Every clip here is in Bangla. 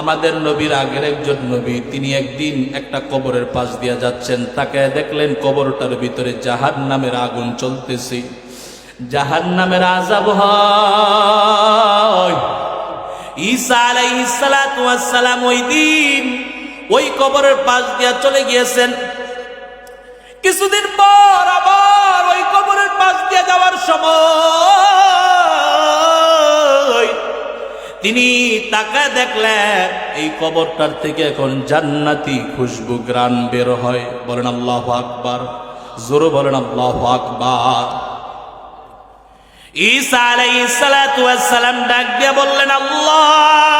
আমাদের নবীর আগের একজন নবী, তিনি একদিন একটা কবরের পাশ দিয়ে যাচ্ছেন। তাকে দেখলেন কবরটার ভিতরে জাহান নামের আগুন চলতেছে। জাহান নামের আজাব হয়। ঈসা আলাইহিস সালাতু ওয়াস সালাম ওই দিন ওই কবরের পাশ দিয়া চলে গিয়েছেন। কিছুদিন পর আবার ওই কবরের পাশ দিয়ে যাওয়ার সময় তিনি তাকায় দেখলেন, এই কবরটার থেকে এখন জান্নাতি খুশবু গ্রান বের হয়। বলেন আল্লাহ আকবার, জোরে বলেন আল্লাহ আকবার। ঈসা আলাইহিস সালাতু ওয়াস সালাম ডাক দিয়ে বললেন, আল্লাহ!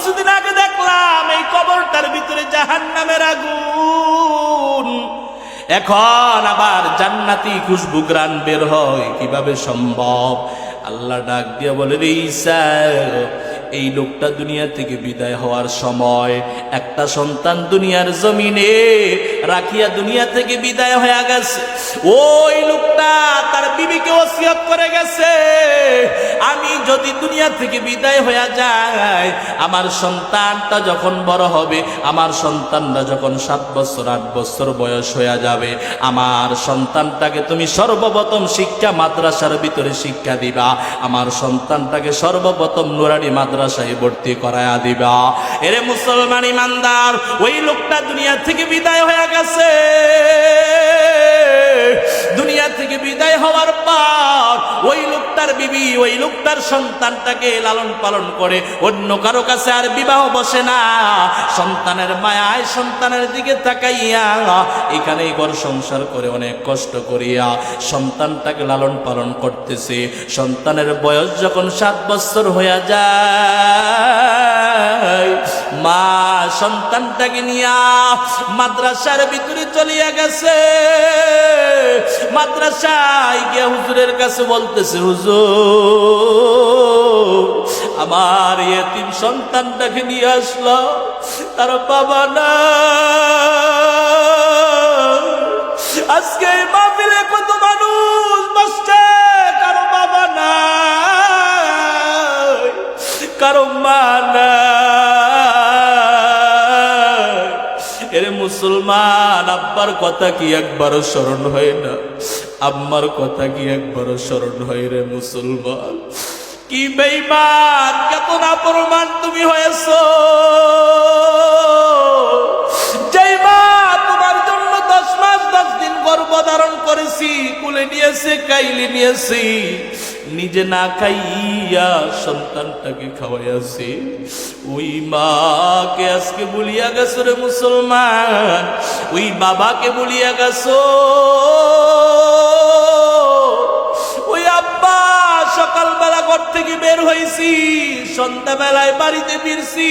কিছুদিন আগে দেখলাম এই কবরটার ভিতরে জাহান নামের আগুন। এখন আবার জান্নাতি খুশবু গ্রান বের হয়। কীভাবে সম্ভব? আল্লাহ ডাক দিয়ে বলে রে এই লোকটা দুনিয়া থেকে বিদায় হওয়ার সময় একটা সন্তান দুনিয়ার জমিনে রাখিয়া দুনিয়া থেকে বিদায় হয়ে গেছে। ওই লোকটা তার বিবিকে ওসিয়ত করে গেছে। আমি যদি দুনিয়া থেকে বিদায় হয়ে যায় আমার সন্তানটা যখন বড় হবে, আমার সন্তানটা যখন সাত বছর, আট বছর বয়স হয়ে যাবে, আমার সন্তানটাকে তুমি সর্বপ্রথম শিক্ষা মাদ্রাসার ভিতরে শিক্ষা দিবা। আমার সন্তানটাকে সর্বপ্রথম নুরানি মাদ্রাসায় ভর্তি করায়া দিবা। এরে মুসলমান ইমানদার ওই লোকটা দুনিয়া থেকে বিদায় হয়ে গেছে। বিবি ওই লোকটার সন্তানটাকে লালন পালন করে। অন্য কারও কাছে আর বিবাহ বসে না। সন্তানের মায়ায় সন্তানের দিকে তাকাইয়া এখানে ঘর সংসার করে অনেক কষ্ট করিয়া সন্তানটাকে লালন পালন করতেছে। সন্তানের বয়স যখন সাত বছর হইয়া যায় সন্তানটাকে নিয়া মাদ্রাসার ভিতরে চলিয়া গেছে। মাদ্রাসায় গিয়া হুজুরের কাছে বলতেছে, হুজুর, আমার এতিম সন্তানটাকে নিয়ে আসলো। তার বাবা না আজকে এই মুসলমান, আব্বার কথা কি একবারও স্মরণ হয় না? আম্মার কথা কি একবারও স্মরণ হয় রে মুসলমান? কি বেইমান কত না প্রমাণ তুমি হয়েছ? ধারণ করেছি, কুলে নিয়েছে, কাইলে নিয়েছি, নিজে না খাইয়া সন্তানটাকে খাওয়াইয়াছি। ওই মাকে আজকে বলিয়া গেছো রে মুসলমান, ওই বাবাকে বলিয়া গেছো। ওই আব্বা, সকালবেলা ঘর থেকে বের হয়েছি সন্ধ্যাবেলায় বাড়িতে ফিরছি।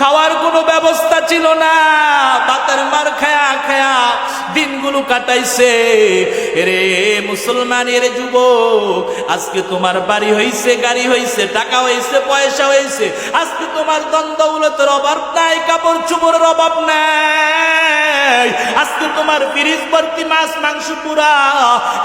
খাওয়ার কোনো ব্যবস্থা ছিল না বাতের মার খায়া খায়া দিনগুলো কাটাইছে। রে মুসলমান এর যুবক, আজকে তোমার বাড়ি হইছে, গাড়ি হইছে, টাকা হইছে, পয়সা হইছে। আজকে তোমার দ্বন্দ্বগুলোতের অভাব নাই, কাপড় চুপড়ের অভাব নাই। আজকে তোমার ফিরিজ ভর্তি মাছ, মাংস পুরা।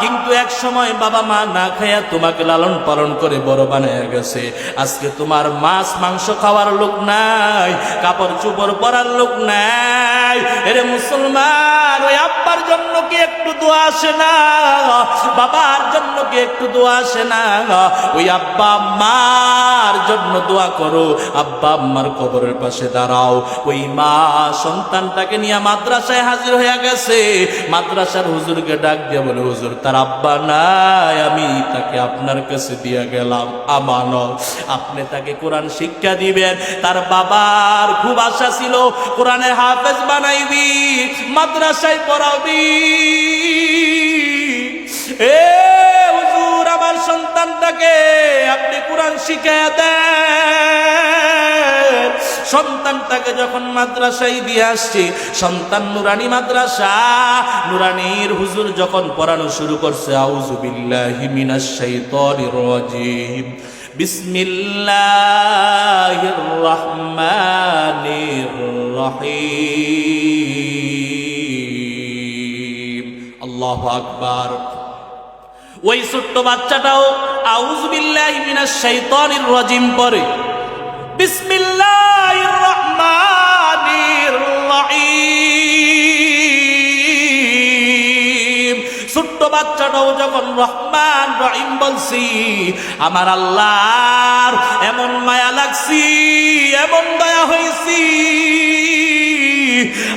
কিন্তু এক সময় বাবা মা না খাইয়া তোমাকে লালন পালন করে বড় বানায় গেছে। আজকে তোমার মাছ, মাংস খাওয়ার লোক নাই, কাপড় চুপড় পরার লোক নাই। এরে মুসলমান, ওই আব্বার জন্য কি একটু দোয়া আসে না, বাবার জন্য কি একটু দোয়া আসে না। ওই আব্বা জন্য দোয়া করো, আব্বা আম্মার কবরের পাশে দাঁড়াও। ওই মা সন্তানটাকে নিয়ে মাদ্রাসায় হাজির হয়ে গেছে। মাদ্রাসার হুজুরকে ডাক দিয়ে বলে, হুজুর, তার আব্বা নাই, আমি তাকে আপনার কাছে দিয়ে গেলাম আমানত। আপনি তাকে কোরআন শিক্ষা দিবেন। তার বাবার খুব আশা ছিল, কোরআনের হাফেজ বানাইবি, মাদ্রাসায় পড়াবি। এ হুজুর, আমার সন্তানটাকে আপনি কোরআন শিখাইয়া দেন। সন্তানটাকে যখন মাদ্রাসায় দিয়ে আসছি, সন্তান নুরানি মাদ্রাসা, নুরানির হুজুর যখন পড়ানো শুরু করছে, আউযু বিল্লাহি মিনাশ শাইতানির রাজিম, বিসমিল্লাহির রহমানির রহিম। আকবার। ওই ছোট্ট বাচ্চাটাও আউজবিল্লাহি মিনাশ শাইতানির রাজিম পরে। বিসমিল্লাহির রহমানির রহিম। ছোট্ট বাচ্চাটাও যখন রহমান রহিম বলছি, আমার আল্লাহর এমন মায়া লাগছি, এমন দয়া হয়েছি।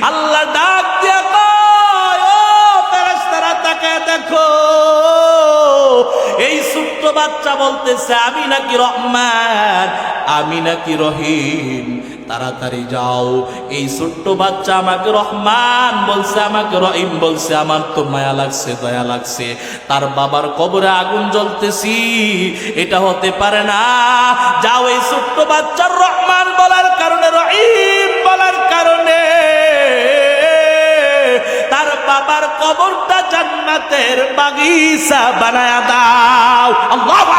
আল্লাহ ডাক দিয়া কয়, ও ফেরেশতারা তাকায় দেখো, এই ছোট্ট বাচ্চা বলতেছে, আমি নাকি রহমান, আমি নাকি রহিম, তাড়াতাড়ি যাও। এই ছোট্ট বাচ্চা আমাকে রহমান বলছে, আমাকে রহিম বলছে, আমার তো মায়া লাগছে, দয়া লাগছে। তার বাবার কবরে আগুন জ্বলতেছি, এটা হতে পারে না। যাও এই ছোট্ট বাচ্চার রহমান বলার কারণে রহিম বানায়া দাও। আল্লাহ